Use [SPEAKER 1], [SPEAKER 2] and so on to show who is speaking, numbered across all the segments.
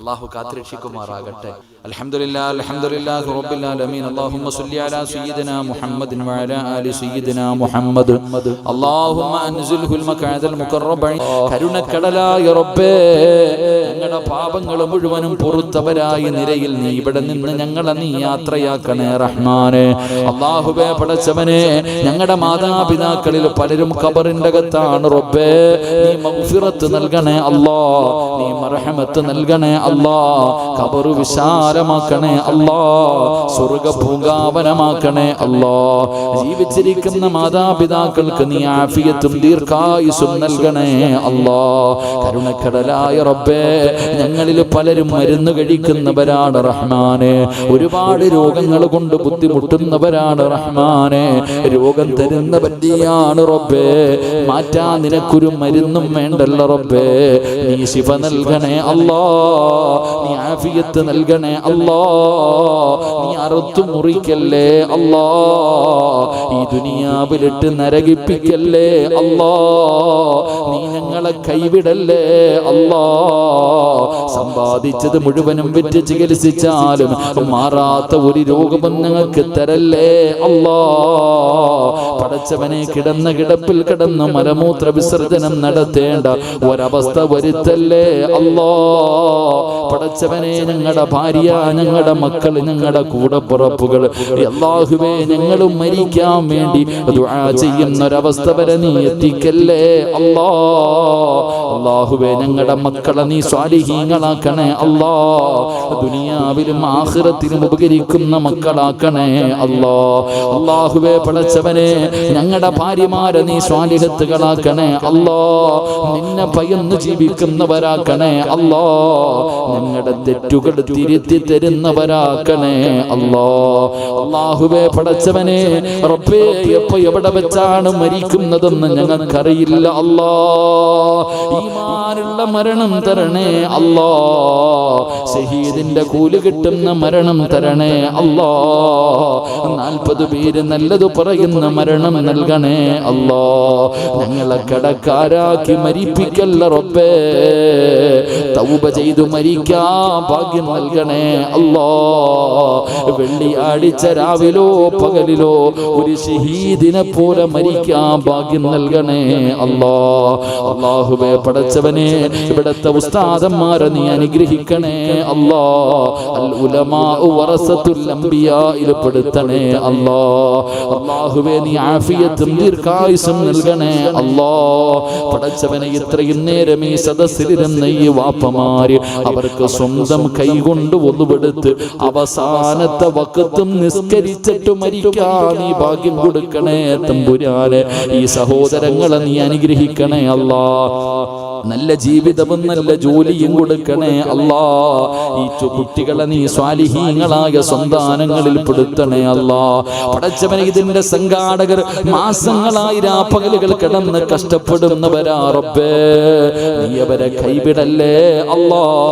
[SPEAKER 1] അള്ളാഹു കാത്തിരക്ഷിക്കുമാറാകട്ടെ. ആലമീൻ. അല്ലാഹുമ്മ അലാ മുഹമ്മദിൻ ആലി മുഹമ്മദ്. അല്ലാഹുമ്മ റബ്ബേ ഞങ്ങളുടെ മുഴുവനും പൊറുത്തവരായ നിരയിൽ നീ ഇവിടെ നിന്ന് ഞങ്ങളെ നീ യാത്രയാക്കണേ റഹ്മാനെ. അള്ളാഹുബേ പടച്ചവനെ ഞങ്ങളുടെ മാതാപിതാക്കളിൽ പലരും ഖബറിന്റെ അകത്താണ് റബ്ബേ. നീ നൽകണേ അല്ലാ നീ മർഹമത്ത് നൽകണേ അല്ലാ ഖബറു വിശാലമാക്കണേ അല്ലാ സ്വർഗ പൂങ്കാവനമാക്കണേ അല്ലാ ജീവിച്ചിരിക്കുന്ന മാതാപിതാക്കൾക്ക് നീ ആഫിയത്തും ദീർഘായുസും നൽകണേ അല്ലാ കരുണക്കടലായ റബ്ബേ ഞങ്ങളിൽ പലരും മരുന്ന് കഴിക്കുന്നവരാണ് റഹ്മാനെ. ഒരുപാട് രോഗങ്ങൾ കൊണ്ട് ബുദ്ധിമുട്ടുന്നവരാണ് റഹ്മാനെ. രോഗം തരുന്ന പറ്റിയാണ് റബ്ബേ. മാറ്റാ നിനക്കൊരു മരുന്നും വേണ്ടല്ല റബ്ബേ. നീ ശിവ നൽകണേ അല്ലാ നീ ആഫിയത്ത് നൽകണേ അല്ലാ. നീ അറുത്തു മുറിക്കല്ലേ അല്ലാ. ഈ ദുനിയാവിലിട്ട് നരകിപ്പിക്കല്ലേ അല്ലാ. നീ ഞങ്ങളെ കൈവിടല്ലേ അല്ലാ. സമ്പാദിച്ചത് മുഴുവനും വിറ്റ് ചികിത്സിച്ചാലും മാറാത്ത ഒരു രോഗമൊന്നും ഞങ്ങൾക്ക് തരല്ലേ അല്ലാ. പടച്ചവനെ കിടന്ന കിടപ്പിൽ കിടന്ന് മലമൂത്ര വിസർജനം നടത്തേണ്ട ഒരവസ്ഥ വരുത്തല്ലേ അല്ലാ. പടച്ചവനെ ഞങ്ങളുടെ ഭാര്യ ഞങ്ങളുടെ മക്കൾ ഞങ്ങളുടെ കൂടെ കൂടപ്പുറപ്പുകൾ. അള്ളാഹുവേ ഞങ്ങളും മരിക്കാൻ വേണ്ടി ചെയ്യുന്ന ഒരവസ്ഥ വരെ നീ എത്തിക്കല്ലേ? അല്ലാ. അള്ളാഹുവേ ഞങ്ങളുടെ മക്കളെ നീ സ്വാലിഹീങ്ങളാക്കണേ. അല്ലാ. ദുനിയാവിലും ആഖിറത്തിലും ഉപകരിക്കുന്ന മക്കളാക്കണേ. അല്ലാ. അള്ളാഹുവേ പടച്ചവനെ ഞങ്ങളുടെ ഭാര്യമാരെ നീ സ്വാലിഹത്തുകളാക്കണേ. അല്ലാ. നിന്നെ പയന്ന് ജീവിക്കുന്നവരാക്കണേ. അല്ലാ. ഞങ്ങളുടെ തെറ്റുകൾ തിരുത്തി തരുന്നവരാക്കണേ അല്ലോ. അള്ളാഹുവേ പടച്ചവനെ റബ്ബേ എപ്പോ എവിടെ വെച്ചാണ് മരിക്കുന്നതെന്ന് ഞങ്ങൾക്കറിയില്ല അല്ലോ. ഈമാനുള്ള മരണം തരണേ അല്ലോ. ഷഹീദിന്റെ കൂലി കിട്ടുന്ന മരണം തരണേ അല്ലോ. നാൽപ്പത് പേര് നല്ലത് പറയുന്ന മരണം നൽകണേ അല്ലോ. ഞങ്ങളെ കടക്കാരാക്കി മരിപ്പിക്കല്ല റബ്ബേ. തൗബ ചെയ്തു മരിക്കാ ഭാഗ്യം നൽകണേ. അല്ലാ വെള്ളിയാഴ്ച രാവിലോ പകലിലോ ഒരു ഷഹീദിനെ പോലെ മരിക്കാൻ ഭാഗ്യം നൽകണേ. അല്ലോ അള്ളാഹുബേ പടച്ചവനെ ഇവിടത്തെ ഉസ്താദന്മാരെ നീ അനുഗ്രഹിക്കണേ. അല്ലോ അൽ ഉലമാ വറസത്തുൽ അംബിയായിൽ പെടുത്തണേ. അല്ലാ അള്ളാഹുവേ നീ ആഫിയത്തും ദീർഘായുസും നൽകണേ. അല്ലോ പടച്ചവനെ ഇത്രയും നേരം ഈ സദസ്സിലിരുന്ന ഈ വാപ്പമാര് അവർക്ക് സ്വന്തം കൈകൊണ്ട് ഒന്നുപെടുത്ത് അവസാനത്തെ വക്കത്തും നിസ്കരിച്ചിട്ട് മരിക്കാൻ നീ ഭാഗ്യം കൊടുക്കണേ തമ്പുരാന്. ഈ സഹോദരങ്ങളെ നീ അനുഗ്രഹിക്കണേ അല്ലാ. നല്ല ജീവിതവും നല്ല ജോലിയും കൊടുക്കണേ അല്ലാ. ഈ കുട്ടികളെ നീ സ്വാലിഹീങ്ങളായ സന്താനങ്ങളിൽ പെടുത്തണേ അല്ലാ. പടച്ചവനെ ഇതിന്റെ സംഘാടകർ മാസങ്ങളായി രാപ്പകലുകൾ കിടന്ന് കഷ്ടപ്പെടുന്നവരാ റബ്ബേ. നീ അവരെ കൈവിടല്ലേ അല്ലാ.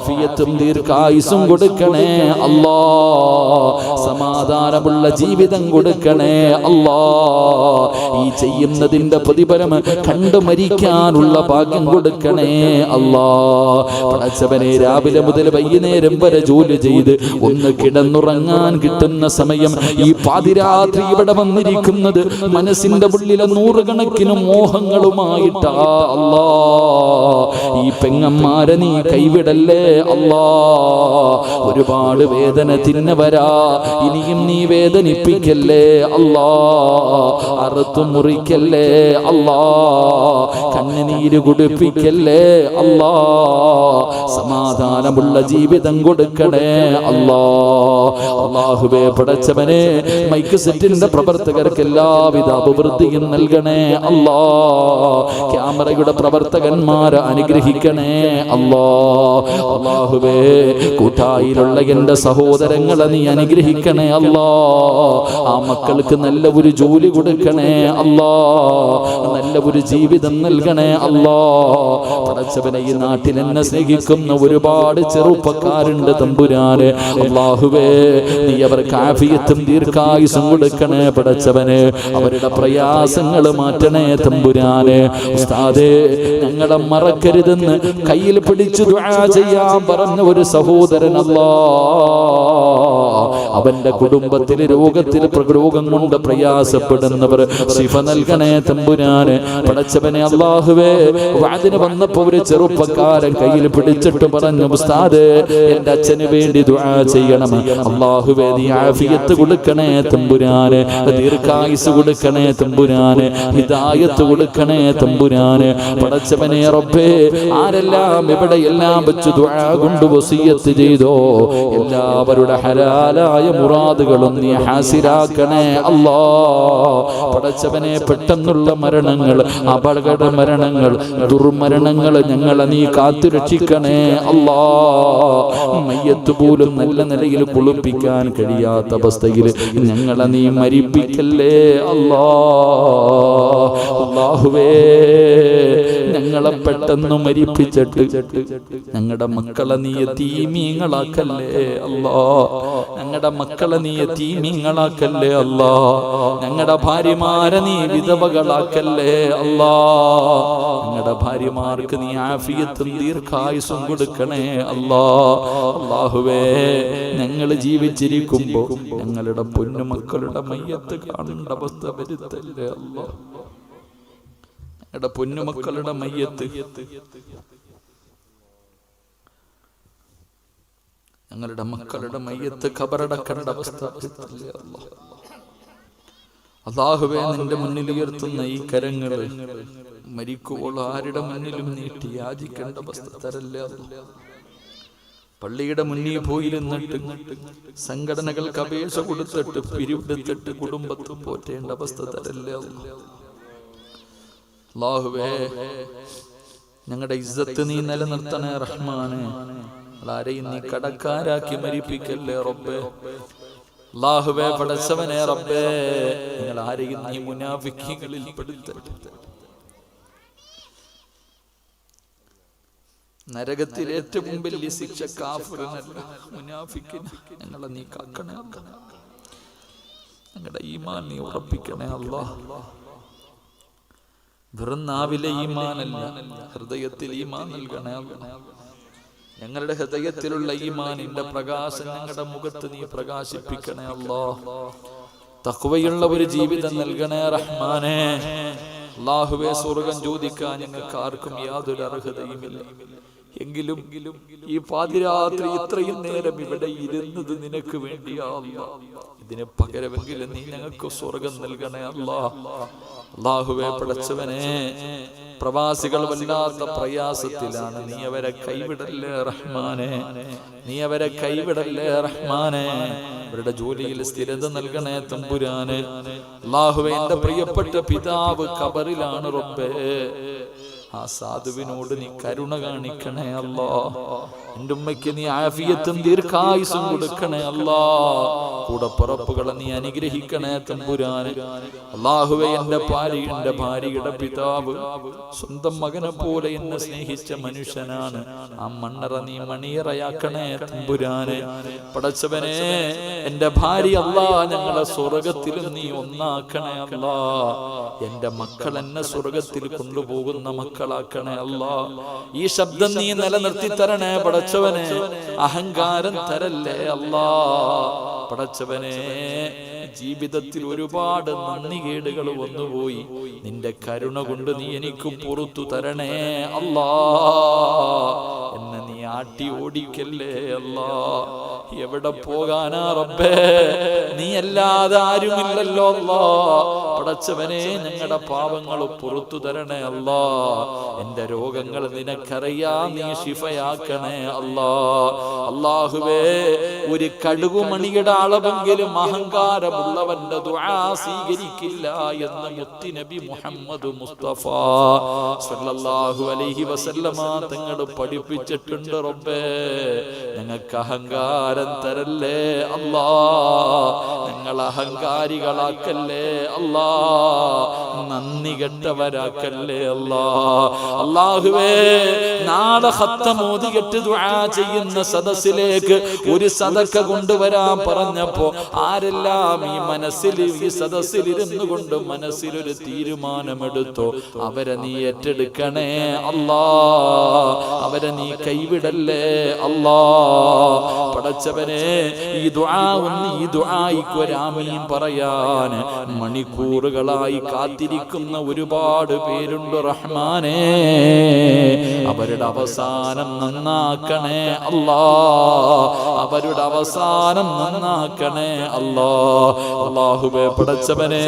[SPEAKER 1] ആഫിയത്തും ദീർഘായുസും കൊടുക്കണേ. അല്ലാ സമാധാനമുള്ള ജീവിതം കൊടുക്കണേ. അല്ലാ ഈ ചെയ്യുന്നതിന്റെ പ്രതിഫലം കണ്ടു മരിക്കാനുള്ള ഭാഗ്യം കൊടുക്കണേ. അല്ലാ പടച്ചവനെ രാവിലെ മുതൽ വൈകുന്നേരം വരെ ജോലി ചെയ്ത് ഒന്ന് കിടന്നുറങ്ങാൻ കിട്ടുന്ന സമയം ഈ പാതിരാത്രി ഇവിടെ വന്നിരിക്കുന്നത് മനസ്സിന്റെ ഉള്ളിലെ നൂറുകണക്കിന് മോഹങ്ങളുമായിട്ടാ. അല്ലാ ഈ പെങ്ങന്മാരെ നീ കൈവിടല്ലേ? അല്ലാ ഒരുപാട് വേദന തിന്നവരാ. ഇനിയും നീ വേദനിപ്പിക്കല്ലേ? അല്ലാ അറുത്തു മുറിക്കല്ലേ? അല്ലാ കണ്ണുനീര് കുടിപ്പിക്കല്ലേ? അല്ലാ സമാധാനമുള്ള ജീവിതം കൊടുക്കണേ. അല്ലാ അള്ളാഹുവേ പടച്ചവനെ മൈക്ക് സെറ്റിന്റെ പ്രവർത്തകർക്ക് എല്ലാവിധ അഭിവൃദ്ധിയും നൽകണേ. അല്ലാ ക്യാമറയുടെ പ്രവർത്തകന്മാരെ അനുഗ്രഹിക്കണേ. അല്ലാ അള്ളാഹുവേ കൂട്ടായിലുള്ള എന്റെ സഹോദരങ്ങളെ നീ അനുഗ്രഹിക്കണേ അല്ലാ. ആ മക്കൾക്ക് നല്ല ഒരു ജോലി കൊടുക്കണേ അല്ലാ. നല്ല ഒരു ജീവിതം നൽകണേ അല്ലാ. പടച്ചവനെ ഈ നാട്ടിൽ എന്നെ സ്നേഹിക്കുന്ന ഒരുപാട് ചെറുപ്പക്കാരുണ്ട് തമ്പുരാന്. അള്ളാഹുവേ നീ അവർക്ക് ആഫിയത്തും ദീർഘായുസും കൊടുക്കണേ പടച്ചവന്. അവരുടെ പ്രയാസങ്ങൾ മാറ്റണേ തമ്പുരാന്. ഉസ്താദേ ഞങ്ങളെ മറക്കരുതെന്ന് കയ്യിൽ പിടിച്ചു പിടിച്ചു ചെയ്യാൻ പറഞ്ഞ ഒരു സഹോദരൻ അല്ലാ അവന്റെ കുടുംബത്തിൽ രോഗത്തിൽ രോഗം കൊണ്ട് പ്രയാസപ്പെടുന്നവർ ശിഫ നൽകണേ തമ്പുരാന്. പടച്ചവനെ അള്ളാഹുവേ വാതിന് വന്നപ്പോ ഒരു ചെറുപ്പക്കാരൻ കയ്യിൽ പിടിച്ചിട്ട് പറഞ്ഞു എന്റെ അച്ഛന് വേണ്ടി ദുആ ചെയ്യണം. അള്ളാഹുവേ നീ ആഫിയത്ത് കൊടുക്കണേ തമ്പുരാന്. ദീർഘായുസ് കൊടുക്കണേ തമ്പുരാന്. ഹിദായത്ത് കൊടുക്കണേ തമ്പുരാന്. പടച്ചവനെ റബ്ബേ ആരെല്ലാം എവിടെയെല്ലാം വെച്ച് ദുആ കൊണ്ട് വസിയത്ത് ചെയ്തോ? എല്ലാവരുടെ ഹലാലായ മുറാദുകളും നീ ഹാസിരാക്കണേ. അല്ലാ പടച്ചവനെ പെട്ടെന്നുള്ള മരണങ്ങൾ അപകട മരണങ്ങൾ ദുർമരണങ്ങൾ ഞങ്ങളെ നീ കാത്തുരക്ഷിക്കണേ. അല്ലാ മയ്യത്ത് പോലും നല്ല നിലയിൽ കുളിപ്പിക്കാൻ കഴിയാത്ത അവസ്ഥയിൽ ഞങ്ങളെ നീ മരിപ്പിക്കല്ലേ. അല്ലാ അല്ലാഹുവേ ഞങ്ങളെ പെട്ടെന്ന് മരിപ്പിച്ചിട്ട് ഞങ്ങളുടെ മക്കളെ നീ തീമീങ്ങളാക്കല്ലേ. അല്ലാ ഞങ്ങളുടെ മക്കളെ നീ തീമീങ്ങളാക്കല്ലേ അല്ലാ? ഞങ്ങളുടെ ഭാര്യമാരെ നീ വിധവകളാക്കല്ലേ അല്ലാ? ഞങ്ങളുടെ ഭാര്യമാർക്ക് നീ ആഫിയത്തും ദീർഘായുസും കൊടുക്കണേ അല്ലാ. അള്ളാഹുവേ ഞങ്ങൾ ജീവിച്ചിരിക്കുമ്പോ ഞങ്ങളുടെ പൊന്നുമക്കളുടെ മയ്യത്ത് കാണേണ്ട അവസ്ഥ വരുത്തല്ലേ അല്ലാ? ഞങ്ങളുടെ പൊന്നുമക്കളുടെ മയ്യത്ത്. ഞങ്ങളുടെ മക്കളുടെ മയ്യത്ത് ഖബറടക്കേണ്ട അവസ്ഥ അതാഹുവേ നിന്റെ മുന്നിൽ ഉയർത്തുന്ന ഈ കരങ്ങൾ മരിക്കുമ്പോൾ ആരുടെ മുന്നിലും നീട്ടി യാചിക്കേണ്ട അവസ്ഥ തരല്ലേ പള്ളിയുടെ മുന്നിൽ പോയി നിന്നിട്ട് സംഘടനകൾക്ക് അപേക്ഷ കൊടുത്തിട്ട് പിരിവെടുത്തിട്ട് കുടുംബത്ത് പോറ്റേണ്ട അവസ്ഥ തരല്ലേ. അള്ളാഹുവേ ഞങ്ങളുടെ ഇസ്സത്ത് നീ നിലനിർത്തണേ റഹ്മാനെ. ആരെയും നീ കടക്കാരാക്കി മരിപ്പിക്കല്ലേ റബ്ബേ അള്ളാഹുവേ പടച്ചവനെ റബ്ബേ നിങ്ങൾ ആരെയും നീ മുനാഫിക്കുകളിൽ പെടുത്തരുത് നരകത്തിൽ ഏറ്റവും വലിയ ശിക്ഷ കാഫിറിനല്ല നീ കാക്കണേ. ഞങ്ങളുടെ ഈമാൻ നീ ഉറപ്പിക്കണേ അല്ലാ വെറും നാവിലെ ഈമാനല്ല ഹൃദയത്തിൽ ഈമാൻ നൽകണേ അല്ലാ. ഞങ്ങളുടെ ഹൃദയത്തിലുള്ള ഈമാനിന്റെ പ്രകാശം ഞങ്ങളുടെ മുഖത്ത് നീ പ്രകാശിപ്പിക്കണേ അല്ലോ. തക്വയുള്ള ഒരു ജീവിതം നൽകണേ റഹ്മാനെ. അള്ളാഹുവെ സ്വർഗം ചോദിക്കാൻ ഞങ്ങൾക്ക് ആർക്കും യാതൊരു അർഹതയുമില്ല. എങ്കിലും ഈ പാതിരാത്രി ഇത്രയും നേരം ഇവിടെ ഇരുന്നത് നിനക്ക് വേണ്ടിയാ. ഇതിന് പകരമെങ്കിലും നീ ഞങ്ങൾക്ക് സ്വർഗം നൽകണേ അല്ലാ. അള്ളാഹുവെ പടച്ചവനെ പ്രവാസികൾ വല്ലാത്ത പ്രയാസത്തിലാണ്. നീ അവരെ കൈവിടല്ലേ റഹ്മാനെ? നീ അവരെ കൈവിടല്ലേ റഹ്മാനെ? അവരുടെ ജോലിയിൽ സ്ഥിരത നൽകണേ തമ്പുരാന്. അള്ളാഹുവെ എന്റെ പ്രിയപ്പെട്ട പിതാവ് കബറിലാണ് റബ്ബേ. ആ സാധുവിനോട് നീ കരുണ കാണിക്കണേ അല്ലോ. എന്റെ ഉമ്മയ്ക്ക് നീ ആഫിയത്തും ദീർഘായുസും കൊടുക്കണേ അല്ലാ. കൂടെ പുറപ്പുകളെ നീ അനുഗ്രഹിക്കണേ തമ്പുരാന്. അള്ളാഹുവെ എന്റെ ഭാര്യ എന്റെ ഭാര്യയുടെ പിതാവ് സ്വന്തം മകനെ പോലെ എന്നെ സ്നേഹിച്ച മനുഷ്യനാണ്. ആ മണ്ണറ നീ മണിയറയാക്കണേ തമ്പുരാന്. പടച്ചവനെ എന്റെ ഭാര്യ അല്ലാ ഞങ്ങളെ സ്വർഗത്തിലും നീ ഒന്നാക്കണേ അല്ലാ. എന്റെ മക്കൾ എന്നെ സ്വർഗത്തിൽ കൊണ്ടുപോകുന്ന മക്കളാക്കണേ അല്ലാ. ഈ ശബ്ദം നീ നിലനിർത്തി തരണേ പടച്ചവനെ അഹങ്കാരം തരല്ലേ അല്ലാ? പടച്ചവനെ ജീവിതത്തിൽ ഒരുപാട് നന്ദികേടുകൾ വന്നുപോയി. നിന്റെ കരുണ കൊണ്ട് നീ എനിക്ക് പുറത്തു തരണേ അല്ലാ. എന്നെ നീ ആട്ടി ഓടിക്കല്ലേ അല്ലാ? എവിടെ പോകാനാ റബ്ബേ? നീ അല്ലാതെ ആരുമില്ലല്ലോ അല്ലാ. പടച്ചവനെ ഞങ്ങളുടെ പാപങ്ങൾ പുറത്തു തരണേ അല്ലാ. എന്റെ രോഗങ്ങൾ നിനക്കറിയാ നീ ശിഫയാക്കണേ അല്ലാ. അള്ളാഹുവേ ഒരു കടുകുമണിയുടെ അളവെങ്കിലും അഹങ്കാരമുള്ളവന്റെ ദുആ സ്വീകരിക്കില്ല എന്ന് മുത്തിനബി മുഹമ്മദ് മുസ്തഫ സല്ലല്ലാഹു അലൈഹി വസല്ലമ തങ്ങൾ പഠിപ്പിച്ചിട്ടുണ്ട് റബ്ബേ. ഞങ്ങൾക്ക് അഹങ്കാരം തരല്ലേ അല്ലാ. ഞങ്ങൾ അഹങ്കാരികളാക്കല്ലേ അല്ലാ. നന്ദി കെട്ടവരാക്കല്ലേ അല്ലാ അള്ളാഹുവേ നാളെ ഹത്തമോതി കെട്ട് ദുആ ചെയ്യുന്ന സദസ്സിലേക്ക് ഒരു സദക്ക കൊണ്ടുവരാൻ പറഞ്ഞപ്പോ ആരെല്ലാം ഈ മനസ്സിൽ ഈ സദസ്സിൽ ഇരുന്നു കൊണ്ട് മനസ്സിലൊരു തീരുമാനമെടുത്തു? അവരെ നീ ഏറ്റെടുക്കണേ അല്ലാ അവരെ നീ കൈവിടല്ലേ അല്ലാ പടച്ചവനെ ഈ ദുആ ഒന്ന് ഈ ദ്വായിക്കൊരാമീൻ പറയാൻ പറയാൻ മണിക്കൂറുകളായി കാത്തിരിക്കുന്ന ഒരുപാട് പേരുണ്ട് റഹ്മാനെ. അവരുടെ അവസാനം നന്നാക്കണേ അല്ലാ. അവരുടെ അവസാനം നന്നാക്കണേ അല്ലാ. അള്ളാഹുബെ പടച്ചവനെ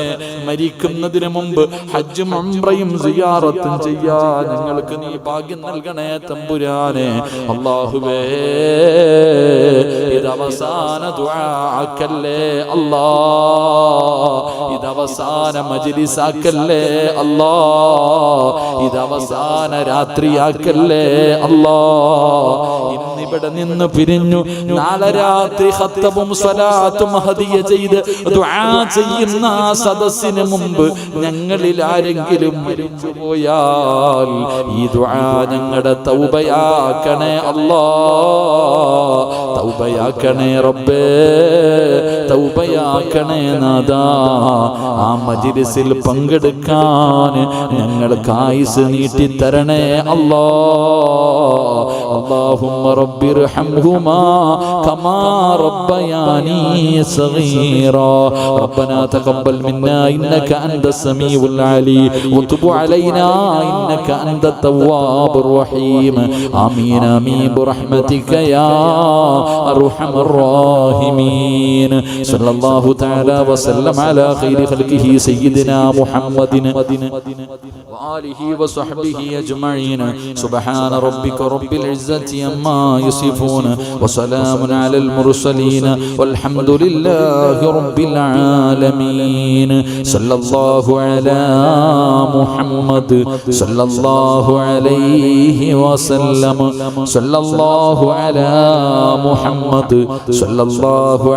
[SPEAKER 1] മരിക്കുന്നതിന് മുമ്പ് ഹജ്ജും ഉംറയും സിയാറത്തും ചെയ്യാ. ഞങ്ങൾക്ക് നീ ഭാഗ്യം നൽകണേ തമ്പുരാനെ. അള്ളാഹുബേ ഇതവസാന ദ്വാക്കല്ലേ അല്ലാ. ഇത് അവസാന മജിലിസാക്കല്ലേ? അല്ലാ ഇത് അവസാന രാത്രിയാക്കല്ലേ? അല്ലാ ഇന്നിവിടെ നിന്ന് പിരിഞ്ഞു. നാളെ രാത്രി ഹത്തവും സ്വലാത്തും ഹദിയ ചെയ്ത് ചെയ്യുന്ന സദസ്സിന് മുമ്പ് ഞങ്ങളിൽ ആരെങ്കിലും മരിച്ചു പോയാൽ ഈ ദുആ ഞങ്ങളുടെ തൗബയാക്കണേ. അല്ലാ തൗബയാക്കണേ റബ്ബേ. തൗബയാക്കണേ നാദാ ആ മജിലിസിൽ പങ്കെടുക്കാൻ ഞങ്ങൾക്ക് ആയുസ് നീട്ടി തരണേ അല്ലാ اللهم رب ارحمهما كما ربياني صغيرا ربنا تقبل منا انك انت السميع العليم وتب علينا انك انت التواب الرحيم امين امين برحمتك يا ارحم الراحمين صلى الله تعالى وسلم على خير خلقه سيدنا محمد. وآله وصحبه أجمعين. سبحان ربك رب العزة عما يصفون. وسلام على المرسلين. والحمد لله رب العالمين. صلى الله على محمد. صلى الله عليه وسلم. صلى الله على محمد. صلى الله